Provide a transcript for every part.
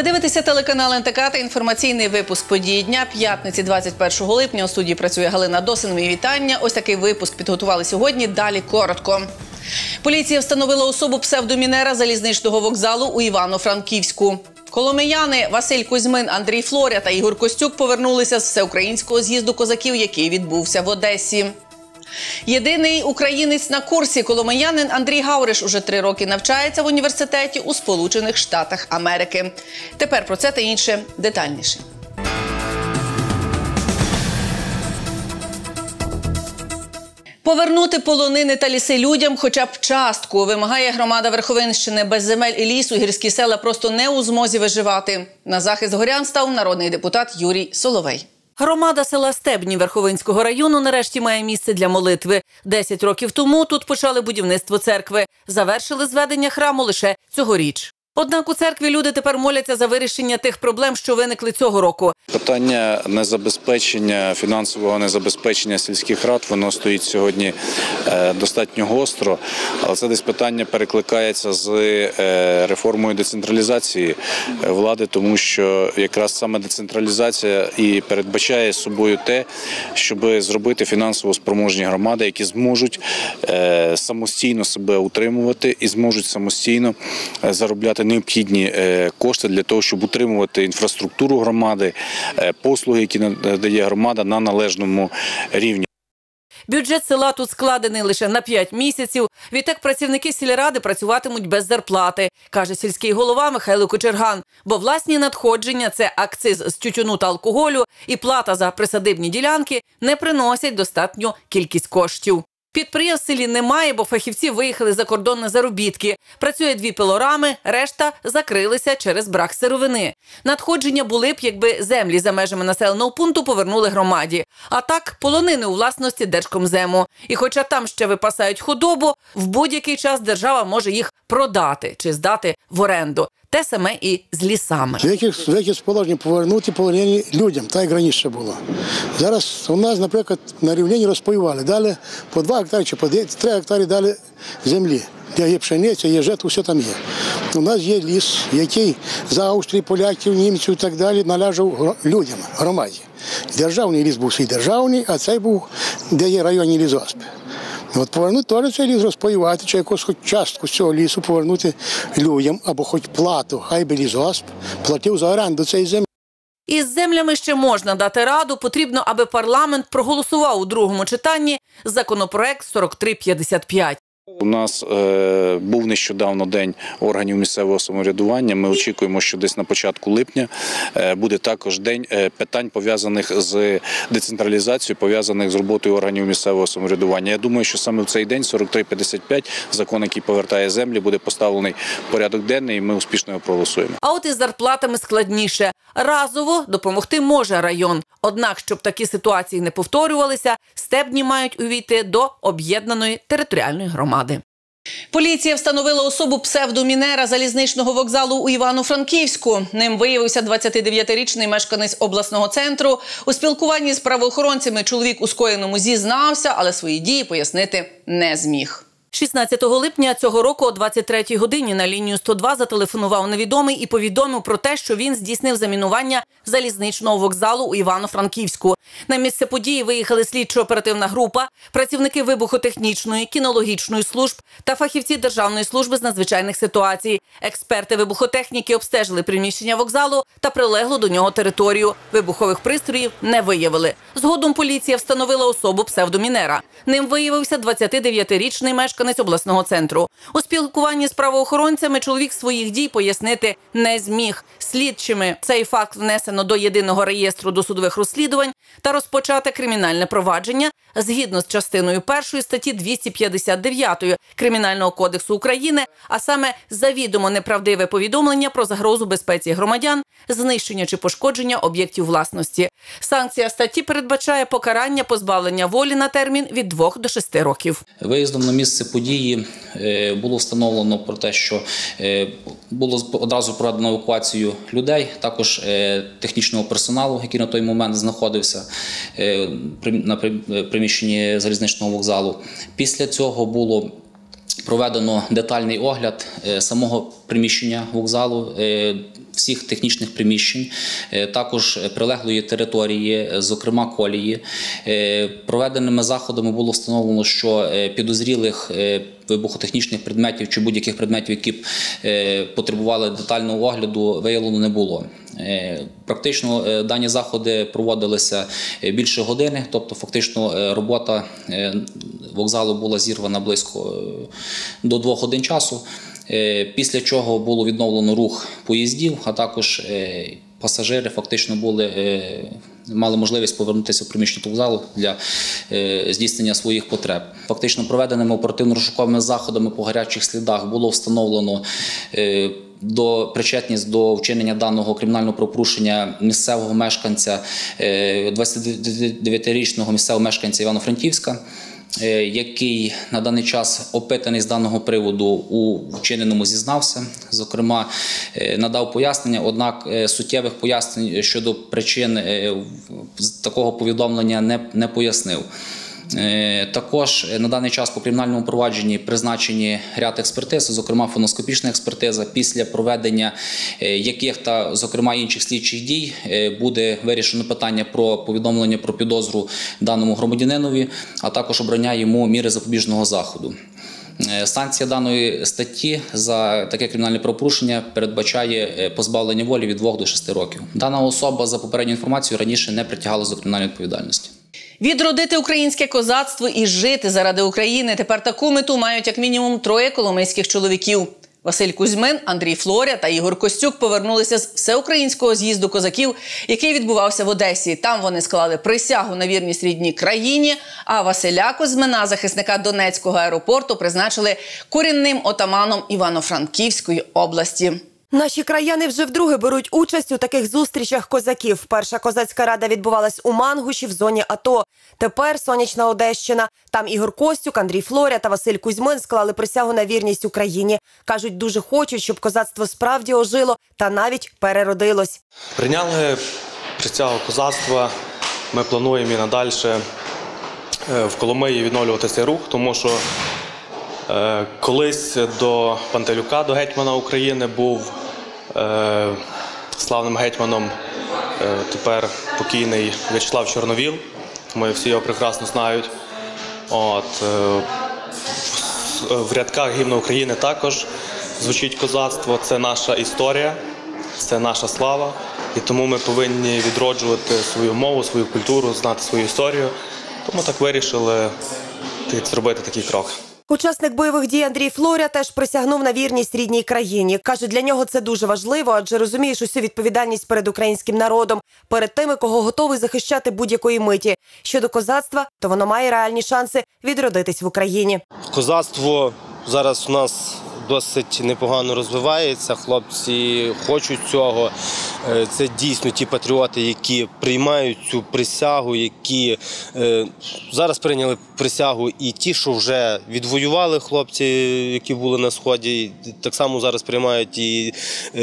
Ви дивитеся телеканал НТК та інформаційний випуск події дня п'ятниці 21 липня. У студії працює Галина Досин. Мої вітання. Ось такий випуск підготували сьогодні. Далі коротко. Поліція встановила особу псевдомінера залізничного вокзалу у Івано-Франківську. Коломияни Василь Кузьмин, Андрій Флоря та Ігор Костюк повернулися з всеукраїнського з'їзду козаків, який відбувся в Одесі. Єдиний українець на курсі коломиянин Андрій Гауриш уже три роки навчається в університеті у Сполучених Штатах Америки. Тепер про це та інше детальніше. Повернути полонини та ліси людям, хоча б частку, вимагає громада Верховинщини без земель і лісу. Гірські села просто не у змозі виживати. На захист горян став народний депутат Юрій Соловей. Громада села Стебні Верховинського району нарешті має місце для молитви. Десять років тому тут почали будівництво церкви. Завершили зведення храму лише цьогоріч. Однак у церкві люди тепер моляться за вирішення тих проблем, що виникли цього року. Питання незабезпечення фінансового незабезпечення сільських рад воно стоїть сьогодні е, достатньо гостро, але це десь питання перекликається з е, реформою децентралізації е, влади, тому що якраз саме децентралізація і передбачає собою те, щоб зробити фінансово спроможні громади, які зможуть самостійно себе утримувати і зможуть самостійно заробляти необхідні е, кошти для того, щоб утримувати інфраструктуру громади, е, послуги, які надає громада на належному рівні. Бюджет села тут складений лише на 5 місяців. Відтак працівники сільради працюватимуть без зарплати, каже сільський голова Михайло Кочерган. Бо власні надходження це акциз з тютюну та алкоголю і плата за присадибні ділянки не приносять достатню кількість коштів. Підприємств селі немає, бо фахівці виїхали за кордон на заробітки. Працює дві пилорами, решта закрилися через брак сировини. Надходження були б, якби землі за межами населеного пункту повернули громаді. А так полонини у власності Держкомзему. І хоча там ще випасають худобу, в будь-який час держава може їх продати чи здати в оренду. Те саме і з лісами. З яких, з яких положень повернути полонені людям, так як раніше було. Зараз у нас, наприклад, на рівнині розпаювали, дали по 2 гектари чи по 3 гектари дали землі, де є пшениця, є жето, все там є. У нас є ліс, який за Австрії, поляків, німців і так далі належав людям, громаді. Державний ліс був свій державний, а цей був, де є районні лісоспи. От повернути теж цей ліс розпаювати, чи якусь хоч частку з цього лісу повернути людям, або хоч плату, хай би лісгосп платив за оренду цієї землі. Із землями ще можна дати раду. Потрібно, аби парламент проголосував у другому читанні законопроект 4355. У нас е, був нещодавно день органів місцевого самоврядування. Ми очікуємо, що десь на початку липня е, буде також день е, питань пов'язаних з децентралізацією, пов'язаних з роботою органів місцевого самоврядування. Я думаю, що саме в цей день 4355, закон, який повертає землі, буде поставлений в порядок денний, і ми успішно його проголосуємо. А от із зарплатами складніше. Разово допомогти може район. Однак, щоб такі ситуації не повторювалися, стебні мають увійти до об'єднаної територіальної громади. Поліція встановила особу псевдомінера залізничного вокзалу у Івано-Франківську. Ним виявився 29-річний мешканець обласного центру. У спілкуванні з правоохоронцями чоловік у скоєному зізнався, але свої дії пояснити не зміг. 16 липня цього року о 23-й годині на лінію 102 зателефонував невідомий і повідомив про те, що він здійснив замінування залізничного вокзалу у Івано-Франківську. На місце події виїхали слідчо-оперативна група, працівники вибухотехнічної, кінологічної служб та фахівці Державної служби з надзвичайних ситуацій. Експерти вибухотехніки обстежили приміщення вокзалу та прилеглу до нього територію. Вибухових пристроїв не виявили. Згодом поліція встановила особу псевдомінера. Ним виявився 29-річний мешканець обласного центру. У спілкуванні з правоохоронцями чоловік своїх дій пояснити не зміг. Слідчими цей факт внесено до єдиного реєстру досудових розслідувань та розпочати кримінальне провадження згідно з частиною першої статті 259 Кримінального кодексу України, а саме завідомо неправдиве повідомлення про загрозу безпеці громадян, знищення чи пошкодження об'єктів власності. Санкція статті передбачає покарання позбавлення волі на термін від 2 до 6 років. Виїздом на місце події е, було встановлено про те, що е, було одразу проведено евакуацію людей, також е, технічного персоналу, який на той момент знаходився на приміщенні залізничного вокзалу. Після цього було Проведено детальний огляд е, самого приміщення вокзалу, е, всіх технічних приміщень, е, також прилеглої території, зокрема колії. Проведеними заходами було встановлено, що підозрілих вибухотехнічних предметів чи будь-яких предметів, які б потребували детального огляду, виявлено не було. Е, Практично е, дані заходи проводилися е, більше години, тобто фактично робота вокзалу була зірвана близько до двох годин часу. Після чого було відновлено рух поїздів, а також пасажири фактично були, мали можливість повернутися в приміщення вокзалу для здійснення своїх потреб. Фактично проведеними оперативно-розшуковими заходами по гарячих слідах було встановлено до причетність до вчинення даного кримінального правопорушення місцевого мешканця, е, 29-річного місцевого мешканця Івано-Франківська. е, Який на даний час опитаний з даного приводу у вчиненому зізнався, зокрема е, надав пояснення, однак е, суттєвих пояснень щодо причин е, такого повідомлення не, не пояснив. Е, Також е, на даний час по кримінальному провадженні призначені ряд експертиз, зокрема фоноскопічна експертиза, після проведення е, яких та зокрема інших слідчих дій буде вирішено питання про повідомлення про підозру даному громадянинові, а також обрання йому міри запобіжного заходу. Санкція даної статті за таке кримінальне правопорушення передбачає позбавлення волі від 2 до 6 років. Дана особа за попередньою інформацією раніше не притягалася до кримінальної відповідальності. Відродити українське козацтво і жити заради України. Тепер таку мету мають як мінімум троє коломийських чоловіків. Василь Кузьмин, Андрій Флоря та Ігор Костюк повернулися з всеукраїнського з'їзду козаків, який відбувався в Одесі. Там вони склали присягу на вірність рідній країні. А Василя Кузьмина, захисника Донецького аеропорту, призначили корінним отаманом Івано-Франківської області. Наші краяни вже вдруге беруть участь у таких зустрічах козаків. Перша козацька рада відбувалась у Мангуші в зоні АТО. Тепер сонячна Одещина. Там Ігор Костюк, Андрій Флоря та Василь Кузьмин склали присягу на вірність Україні. кажуть, дуже хочуть, щоб козацтво справді ожило та навіть переродилось. Прийняли присягу козацтва. Ми плануємо і надалі е, в Коломиї відновлювати цей рух, тому що е, колись до Пантелюка, до гетьмана України, був славним гетьманом е, тепер покійний В'ячеслав Чорновіл. Ми всі його прекрасно знають. От, е, в рядках гімну України також звучить козацтво. Це наша історія, це наша слава. І тому ми повинні відроджувати свою мову, свою культуру, знати свою історію. Тому так вирішили зробити такий крок. Учасник бойових дій Андрій Флоря теж присягнув на вірність рідній країні. Каже, для нього це дуже важливо, адже розумієш усю відповідальність перед українським народом, перед тими, кого готовий захищати будь-якої миті. Щодо козацтва, то воно має реальні шанси відродитись в Україні. Козацтво зараз у нас досить непогано розвивається. Хлопці хочуть цього. Е, Це дійсно ті патріоти, які приймають цю присягу, які е, зараз прийняли присягу, і ті, що вже відвоювали хлопці, які були на сході, так само зараз приймають і е,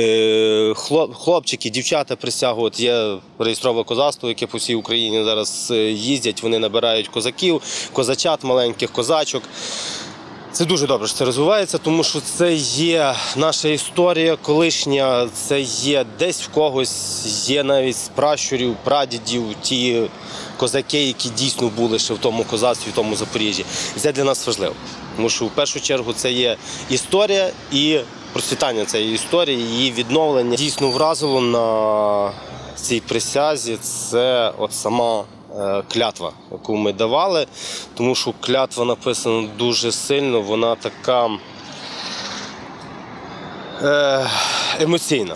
хлоп- хлопчики, дівчата присягу. От є реєстрове козацтво, яке по всій Україні зараз їздять. Вони набирають козаків, козачат, маленьких козачок. Це дуже добре, що це розвивається, тому що це є наша історія колишня, це є десь в когось, є навіть з пращурів, прадідів, ті козаки, які дійсно були ще в тому козацтві, в тому Запоріжжі. Це для нас важливо. Тому що в першу чергу це є історія і процвітання цієї історії, її відновлення. Дійсно вразило на цій присязі це от сама клятва, яку ми давали, тому що клятва написана дуже сильно, вона така е, емоційна.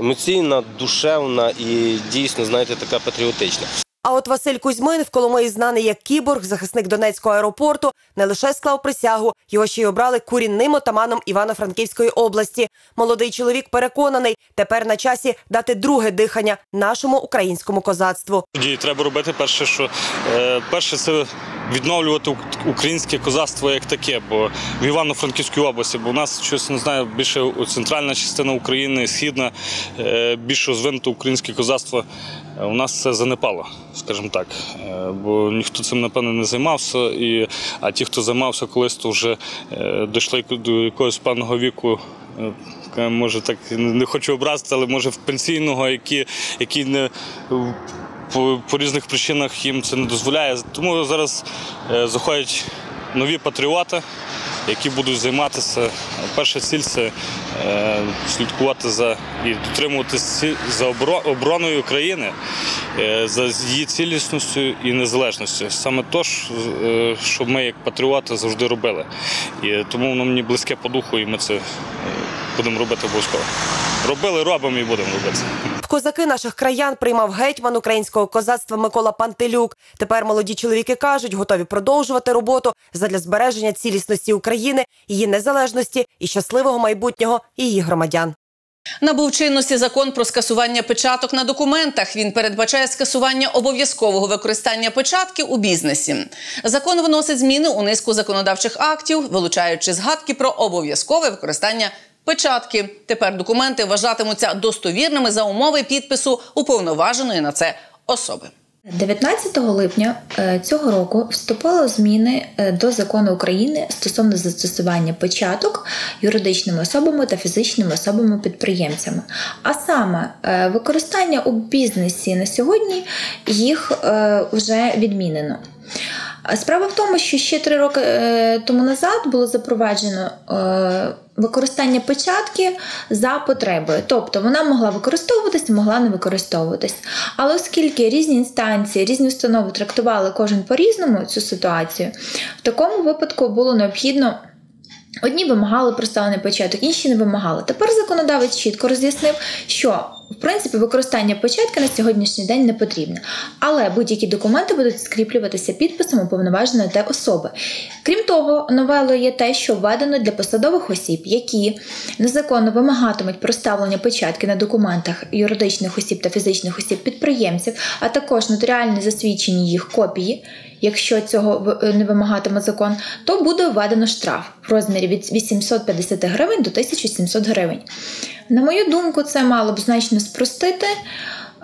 Емоційна, душевна і дійсно, знаєте, така патріотична. А от Василь Кузьмин в Коломиї знаний як кіборг, захисник Донецького аеропорту, не лише склав присягу, його ще й обрали курінним отаманом Івано-Франківської області. Молодий чоловік переконаний, тепер на часі дати друге дихання нашому українському козацтву. Тоді треба робити перше, що е, перше це відновлювати українське козацтво як таке, бо в Івано-Франківській області, бо у нас щось не знаю, більше центральна частина України, східна, е, більш розвинуто українське козацтво у нас це занепало, скажімо так. Е, Бо ніхто цим, напевно, не займався. І, а ті, хто займався колись, то вже е, дійшли до якогось певного віку. е, е, Може, так не хочу образити, але може в пенсійного, які, які не по, по різних причинах їм це не дозволяє. Тому зараз е, заходять нові патріоти, які будуть займатися. Перша ціль це е, слідкувати за і дотримуватися за обороною України, е, за її цілісністю і незалежністю. Саме то, е, що ми як патріоти завжди робили. І тому воно мені близьке по духу, і ми це е, будемо робити обов'язково. Робили, робимо і будемо робити. Козаки наших краян приймав гетьман українського козацтва Микола Пантелюк. Тепер молоді чоловіки кажуть, готові продовжувати роботу задля збереження цілісності України, її незалежності і щасливого майбутнього її громадян. Набув чинності закон про скасування печаток на документах. Він передбачає скасування обов'язкового використання печатків у бізнесі. Закон вносить зміни у низку законодавчих актів, вилучаючи згадки про обов'язкове використання печатки. Тепер документи вважатимуться достовірними за умови підпису уповноваженої на це особи. 19 липня е, цього року вступили зміни е, до закону України стосовно застосування печаток юридичними особами та фізичними особами-підприємцями. А саме е, використання у бізнесі на сьогодні їх вже відмінено. Справа в тому, що ще три роки тому назад було запроваджено використання печатки за потребою. Тобто вона могла використовуватись, могла не використовуватись. Але оскільки різні інстанції, різні установи трактували кожен по-різному цю ситуацію, в такому випадку було необхідно. Одні вимагали проставлений початок, інші не вимагали. Тепер законодавець чітко роз'яснив, що в принципі використання початки на сьогоднішній день не потрібне, але будь-які документи будуть скріплюватися підписом уповноваженої те особи. Крім того, новелою є те, що введено для посадових осіб, які незаконно вимагатимуть проставлення початки на документах юридичних осіб та фізичних осіб підприємців, а також нотаріальні засвідчені їх копії. Якщо цього не вимагатиме закон, то буде введено штраф в розмірі від 850 гривень до 1700 гривень. На мою думку, це мало б значно спростити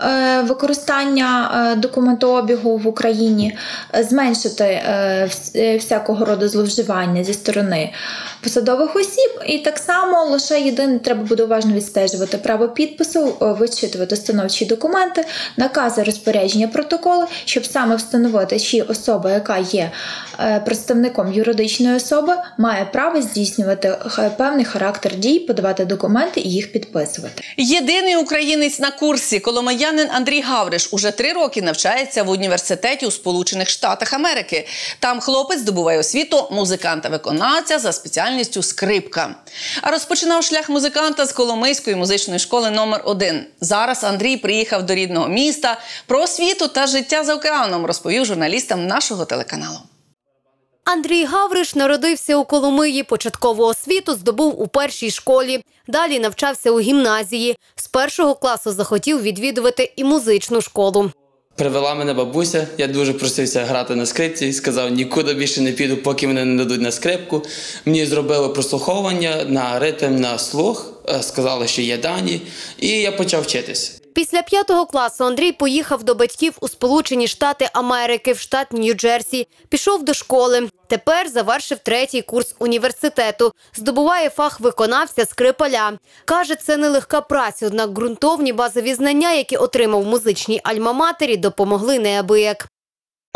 е, використання е, документообігу в Україні, е, зменшити вс- всякого роду зловживання зі сторони посадових осіб, і так само лише єдине треба буде уважно відстежувати право підпису, е, вичитувати становчі документи, накази розпорядження протоколи, щоб саме встановити, чи особа, яка є е, представником юридичної особи, має право здійснювати певний характер дій, подавати документи і їх підписувати. Єдиний українець на курсі коломиянин Андрій Гавриш уже три роки навчається в університеті у Сполучених Штатах Америки. Там хлопець здобуває освіту музиканта-виконавця за спеціальністю скрипка. А розпочинав шлях музиканта з Коломийської музичної школи номер 1 Зараз Андрій приїхав до рідного міста. Про освіту та життя за океаном розповів журналістам нашого телеканалу. Андрій Гавриш народився у Коломиї. Початкову освіту здобув у першій школі. Далі навчався у гімназії. З першого класу захотів відвідувати і музичну школу. Привела мене бабуся, я дуже просився грати на скрипці, сказав, нікуди більше не піду, поки мене не дадуть на скрипку. Мені зробили прослуховування на ритм, на слух, е, сказали, що є дані, і я почав вчитись. Після п'ятого класу Андрій поїхав до батьків у Сполучені Штати Америки в штат Нью-Джерсі. Пішов до школи. Тепер завершив третій курс університету. Здобуває фах виконавця скрипаля. Каже, це нелегка праця, однак ґрунтовні базові знання, які отримав в музичній альма-матері, допомогли неабияк.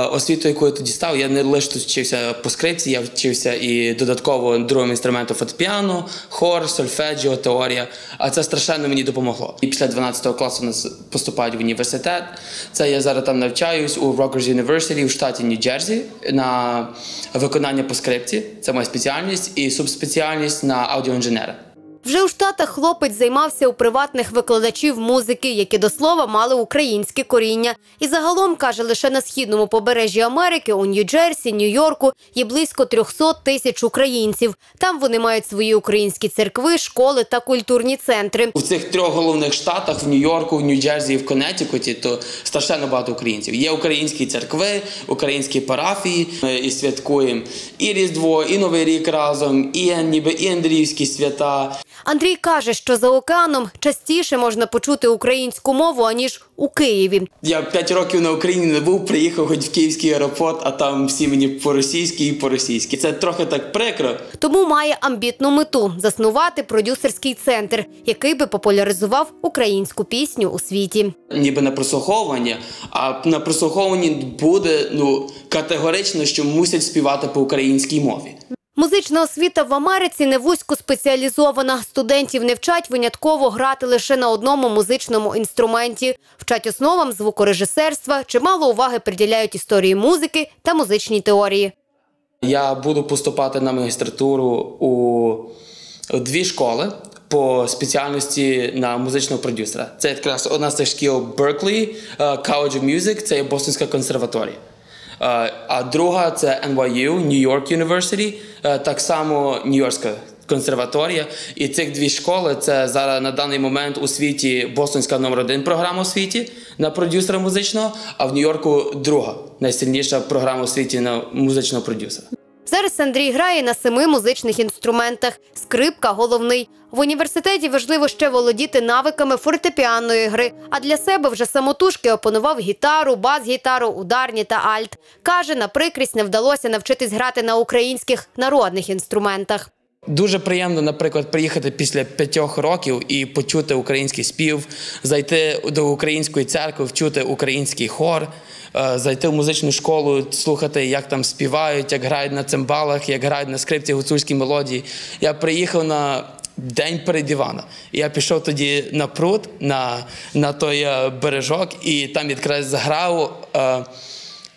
Е, Освіту, яку я тоді став, я не лише тут вчився по скрипці, я вчився і додатково другим інструментом фортепіано, хор, сольфеджіо, теорія. А це страшенно мені допомогло. І після 12 класу нас поступають в університет. Це я зараз там навчаюсь у Rutgers University в штаті Нью-Джерсі на виконання по скрипці. Це моя спеціальність і субспеціальність на аудіоінженера. Вже у Штатах хлопець займався у приватних викладачів музики, які до слова мали українське коріння. І загалом каже, лише на східному побережжі Америки у Нью-Джерсі, Нью-Йорку є близько 300 тисяч українців. Там вони мають свої українські церкви, школи та культурні центри. У цих трьох головних штатах в Нью-Йорку, в Нью-Джерсі і в Коннектикуті, то страшенно багато українців. Є українські церкви, українські парафії. Ми і святкуємо і Різдво, і Новий рік разом, і ніби і Андріївські свята. Андрій каже, що за океаном частіше можна почути українську мову аніж у Києві. Я п'ять років на Україні не був, приїхав хоч в київський аеропорт, а там всі мені по-російськи і по-російськи. Це трохи так прикро. Тому має амбітну мету заснувати продюсерський центр, який би популяризував українську пісню у світі. Ніби на прослуховування, а на прослуховуванні буде ну категорично, що мусять співати по українській мові. Музична освіта в Америці не вузько спеціалізована. Студентів не вчать винятково грати лише на одному музичному інструменті. Вчать основам звукорежисерства, чимало уваги приділяють історії музики та музичній теорії. Я буду поступати на магістратуру у дві школи по спеціальності на музичного продюсера. Це якраз одна з тих шкіл е, College of Music, це є Бостонська консерваторія. А друга це NYU, New York University, е, так само Нью-Йоркська консерваторія. І цих дві школи це зараз на даний момент у світі Бостонська номер один програма у світі на продюсера музичного, а в Нью-Йорку друга найсильніша програма у світі на музичного продюсера. Зараз Андрій грає на семи музичних інструментах. Скрипка головний. В університеті важливо ще володіти навиками фортепіанної гри. А для себе вже самотужки опанував гітару, бас-гітару, ударні та альт. Каже, на прикрість не вдалося навчитись грати на українських народних інструментах. Дуже приємно, наприклад, приїхати після п'ятьох років і почути український спів, зайти до української церкви, вчути український хор, зайти в музичну школу, слухати, як там співають, як грають на цимбалах, як грають на скрипці гуцульські мелодії. Я приїхав на день перед Івана. Я пішов тоді на пруд, на, на той е, бережок, і там якраз заграв е,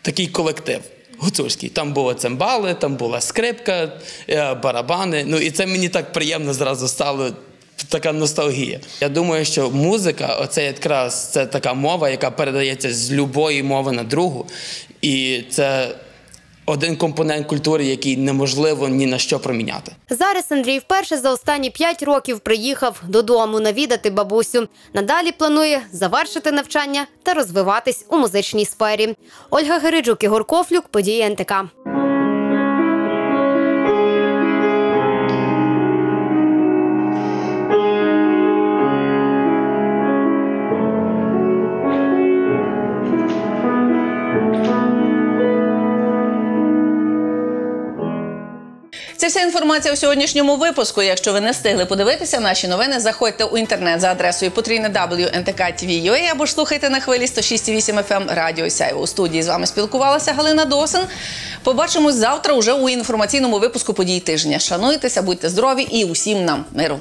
такий колектив. Гуцульський. Там були цимбали, там була скрипка, е, барабани. Ну і це мені так приємно зразу стало. Така ностальгія. Я думаю, що музика, оце якраз це така мова, яка передається з любої мови на другу. І це один компонент культури, який неможливо ні на що проміняти. Зараз Андрій вперше за останні п'ять років приїхав додому навідати бабусю. Надалі планує завершити навчання та розвиватись у музичній сфері. Ольга Гериджук, Ігор Кофлюк, події НТК. Це вся інформація у сьогоднішньому випуску. Якщо ви не встигли подивитися наші новини, заходьте у інтернет за адресою потрійне WNTK.TV.ua або ж слухайте на хвилі 106,8 FM Радіо Сяйво. У студії з вами спілкувалася Галина Досин. Побачимось завтра уже у інформаційному випуску подій тижня. Шануйтеся, будьте здорові і усім нам миру.